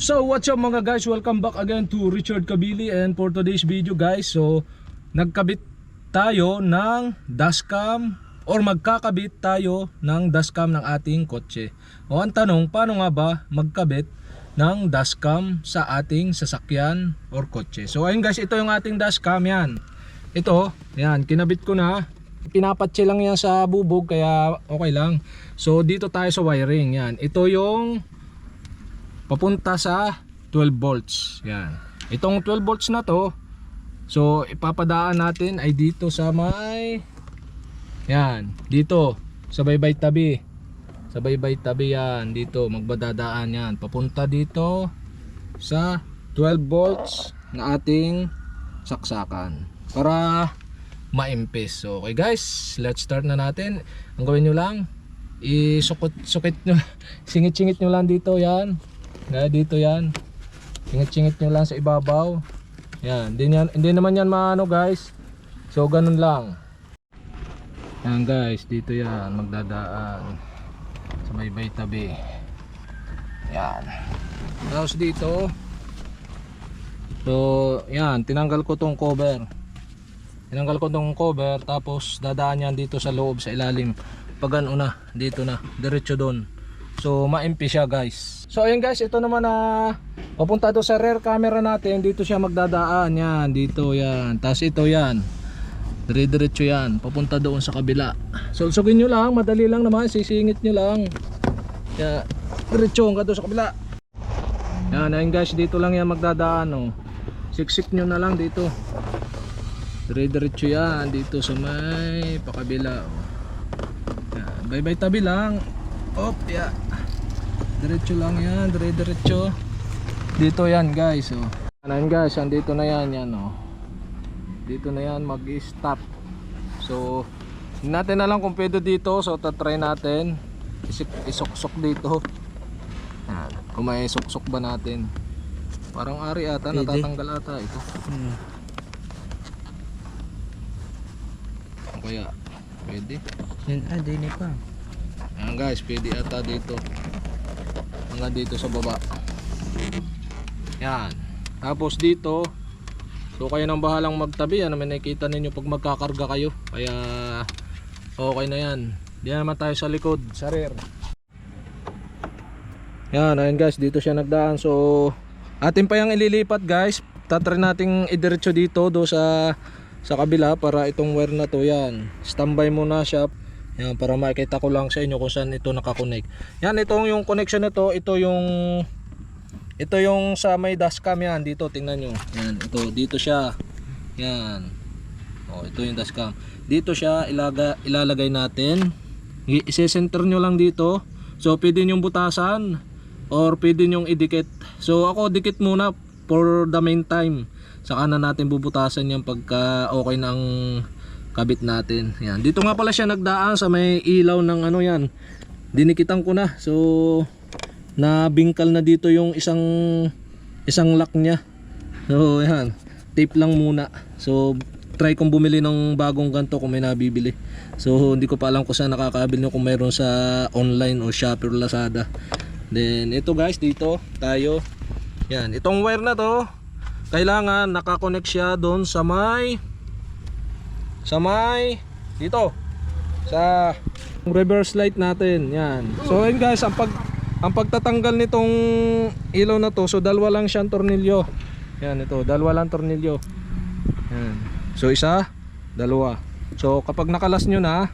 So what's up mga guys, welcome back again to Richard Kabili and for today's video guys, so nagkabit tayo ng dashcam or magkakabit tayo ng dashcam ng ating kotse. O ang tanong, paano nga ba magkabit ng dashcam sa ating sasakyan or kotse? So ayun guys, ito yung ating dashcam yan. Ito, yan, kinabit ko na. Pinapatse lang yan sa bubog kaya okay lang. So dito tayo sa wiring yan. Ito yung papunta sa 12 volts. Yan. Itong 12 volts na to, so ipapadaan natin ay dito sa may yan, dito sa baybay tabi. Sa baybay tabi yan, dito magbadadaan yan. Papunta dito sa 12 volts na ating saksakan para maimpis. So, okay guys, let's start na natin. Ang gawin nyo lang, isukot sukit nyo, singit-singit nyo lang dito yan. Gaya dito yan. Singit-singit nyo lang sa ibabaw. Yan, hindi, yan, hindi naman yan maano guys. So, ganun lang. Yan guys, dito yan, magdadaan. Sa baybay tabi. Yan. Tapos dito, so, yan, tinanggal ko tong cover. Tinanggal ko tong cover, tapos dadaan yan dito sa loob, sa ilalim. Pag ano na, dito na, diretso doon. So, ma-MP siya guys. So, ayun guys, ito naman na papunta to sa rear camera natin. Dito siya magdadaan. Yan, dito yan. Tapos ito yan. Dire-diretso yan. Papunta doon sa kabila. So, sugin nyo lang. Madali lang naman. Sisingit nyo lang. Yan. Diretso hanggang doon sa kabila. Yan, ayun guys. Dito lang yan magdadaan. Oh. Siksik nyo na lang dito. Dire-diretso yan. Dito sa may pakabila. Oh. Bye-bye tabi lang. Op, ya. Diretso lang yan, dire-diretso. Dito yan, guys, oh. Ano guys, andito na yan, yan, oh. Dito na yan mag-stop. So, natin na lang kung pwede dito, so tatry natin. Isik isuksok dito. Yan. Kung may suksok ba natin. Parang ari ata, Pwede. natatanggal ata ito. Hmm. Kaya, pwede. Yan, ah, di pa. Ayan guys, pwede ata dito. Hanggang dito sa baba. Yan. Tapos dito, so kayo nang bahalang magtabi. Yan, may nakikita ninyo pag magkakarga kayo. Kaya, okay na yan. Diyan naman tayo sa likod, sa rear. Yan, ayun guys, dito siya nagdaan. So, atin pa yung ililipat guys. Tatry nating idiretso dito do sa sa kabila para itong wire na to yan. Standby muna siya. Yan, para makita ko lang sa inyo kung saan ito nakakonect. Yan, itong yung connection nito, ito yung ito yung sa may dashcam yan dito, tingnan nyo. Yan, ito dito siya. Yan. Oh, ito yung dashcam. Dito siya ilaga, ilalagay natin. I- Ise-center nyo lang dito. So pwede nyo butasan or pwede nyo idikit. So ako dikit muna for the meantime. Saka na natin bubutasan yan pagka okay na ang kabit natin. Yan. Dito nga pala siya nagdaan sa may ilaw ng ano yan. Dinikitan ko na. So na bingkal na dito yung isang isang lock niya. So yan. Tape lang muna. So try kong bumili ng bagong ganto kung may nabibili. So hindi ko pa alam kung saan nakakabili kung mayroon sa online o Shopee or Lazada. Then ito guys dito tayo. Yan, itong wire na to kailangan nakakonect siya doon sa may sa may dito sa reverse light natin. Yan. So ayun guys, ang pag ang pagtatanggal nitong ilaw na to, so dalawa lang siyang tornilyo. Yan ito, dalawa lang tornilyo. Yan. So isa, dalawa. So kapag nakalas nyo na,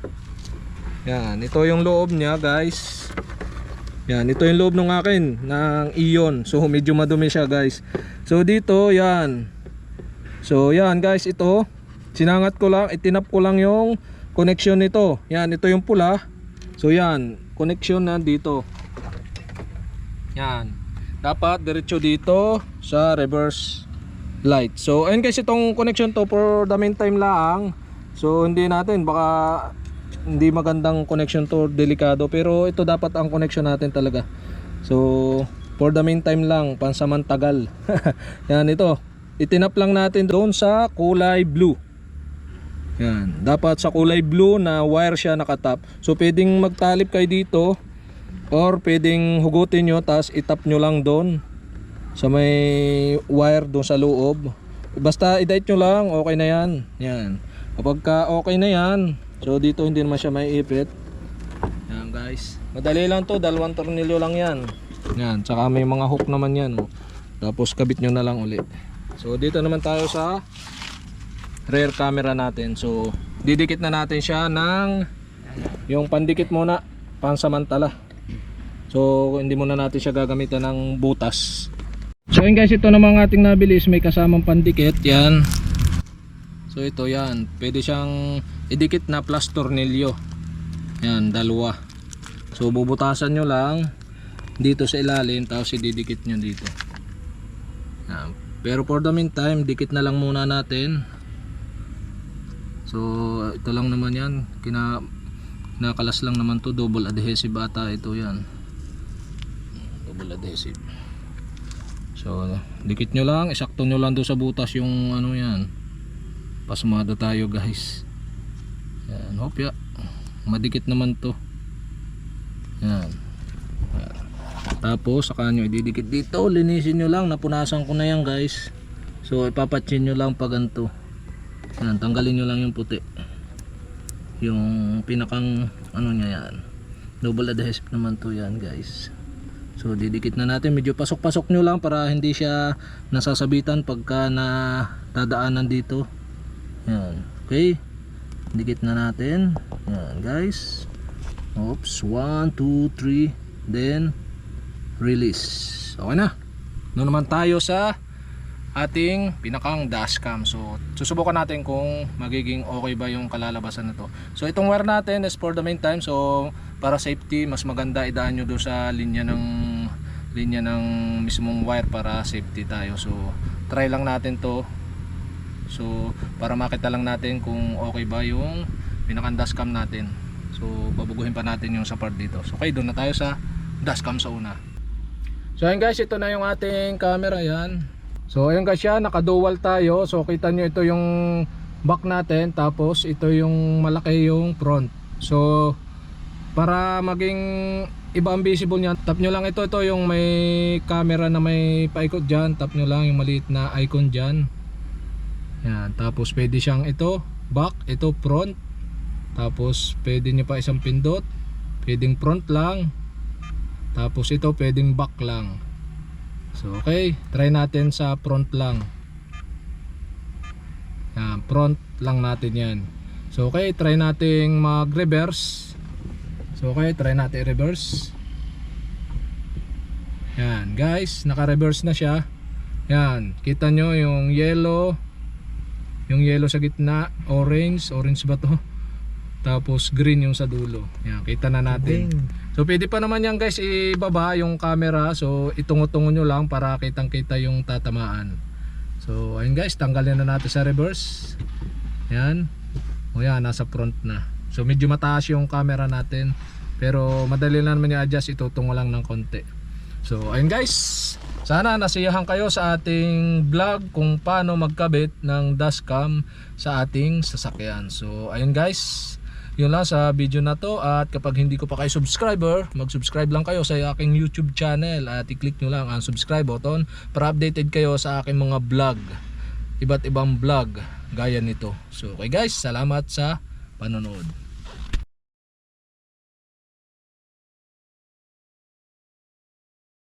yan, ito yung loob niya guys. Yan, ito yung loob ng akin ng iyon. So medyo madumi siya guys. So dito, yan. So yan guys, ito. Sinangat ko lang, itinap ko lang yung connection nito. Yan, ito yung pula. So yan, connection na dito. Yan. Dapat diretso dito sa reverse light. So ayun guys, itong connection to for the meantime lang. So hindi natin baka hindi magandang connection to delikado pero ito dapat ang connection natin talaga. So for the meantime lang pansamantagal. Yan ito. Itinap lang natin doon sa kulay blue. Yan, dapat sa kulay blue na wire siya nakatap. So pwedeng magtalip kayo dito or pwedeng hugutin nyo tapos itap nyo lang doon. sa may wire doon sa loob. Basta i-date nyo lang, okay na yan. Yan. Kapag ka okay na yan, so dito hindi naman siya may ipit. Yan guys. Madali lang to, dalawang tornilyo lang yan. Yan, tsaka may mga hook naman yan. Tapos kabit nyo na lang ulit. So dito naman tayo sa rear camera natin. So didikit na natin siya ng yung pandikit muna pansamantala. So hindi muna natin siya gagamitan ng butas. So yun guys, ito namang ating nabilis may kasamang pandikit. Yan. So ito yan, pwede siyang idikit na plus tornilyo. Yan, dalawa. So bubutasan nyo lang dito sa ilalim tapos ididikit nyo dito. Yan. Pero for the meantime, dikit na lang muna natin. So ito lang naman yan, kina Nakalas lang naman to. Double adhesive ata ito yan. Double adhesive. So dikit nyo lang. Isakto nyo lang doon sa butas yung ano yan. Pasmado tayo guys. Yan. Hopya madikit naman to. Yan. Tapos saka nyo ididikit dito. Linisin nyo lang. Napunasan ko na yan guys. So ipapatsin nyo lang pag ganito yan tanggalin nyo lang yung puti. Yung pinakang ano niya yan. Double adhesive naman to yan guys. So didikit na natin. Medyo pasok pasok nyo lang para hindi siya nasasabitan pagka na dadaanan dito. Yan okay. Dikit na natin. Yan guys. Oops 1, 2, 3 then release. Okay na. Doon naman tayo sa ating pinakang dashcam. So, susubukan natin kung magiging okay ba yung kalalabasan nito. So, itong wire natin is for the meantime. So, para safety, mas maganda idaan nyo doon sa linya ng linya ng mismong wire para safety tayo. So, try lang natin to. So, para makita lang natin kung okay ba yung pinakang dashcam natin. So, babaguhin pa natin yung sa part dito. So, okay, doon na tayo sa dashcam sa una. So, ayun guys, ito na yung ating camera yan. So ayun guys siya, naka-dual tayo. So kita nyo ito yung back natin tapos ito yung malaki yung front. So para maging iba ang visible niya, tap nyo lang ito. Ito yung may camera na may paikot dyan. Tap nyo lang yung maliit na icon dyan. Yan. Tapos pwede siyang ito, back, ito front. Tapos pwede nyo pa isang pindot. Pwedeng front lang. Tapos ito pwedeng back lang. So okay, try natin sa front lang. Yan, front lang natin yan. So okay, try nating mag-reverse. So okay, try natin reverse. Yan, guys, naka-reverse na siya. Yan, kita nyo yung yellow. Yung yellow sa gitna, orange, orange ba to? Tapos green yung sa dulo. Yan, kita na natin. So pwede pa naman yan guys ibaba yung camera. So itungo-tungo nyo lang para kitang kita yung tatamaan. So ayun guys, tanggalin na natin sa reverse. Yan. O yan, nasa front na. So medyo mataas yung camera natin. Pero madali na naman i-adjust, itutungo lang ng konti. So ayun guys, sana nasiyahan kayo sa ating vlog kung paano magkabit ng dashcam sa ating sasakyan. So ayun guys, yun lang sa video na to at kapag hindi ko pa kayo subscriber mag-subscribe lang kayo sa aking YouTube channel at i-click nyo lang ang subscribe button para updated kayo sa aking mga vlog iba't ibang vlog gaya nito. So okay guys salamat sa panonood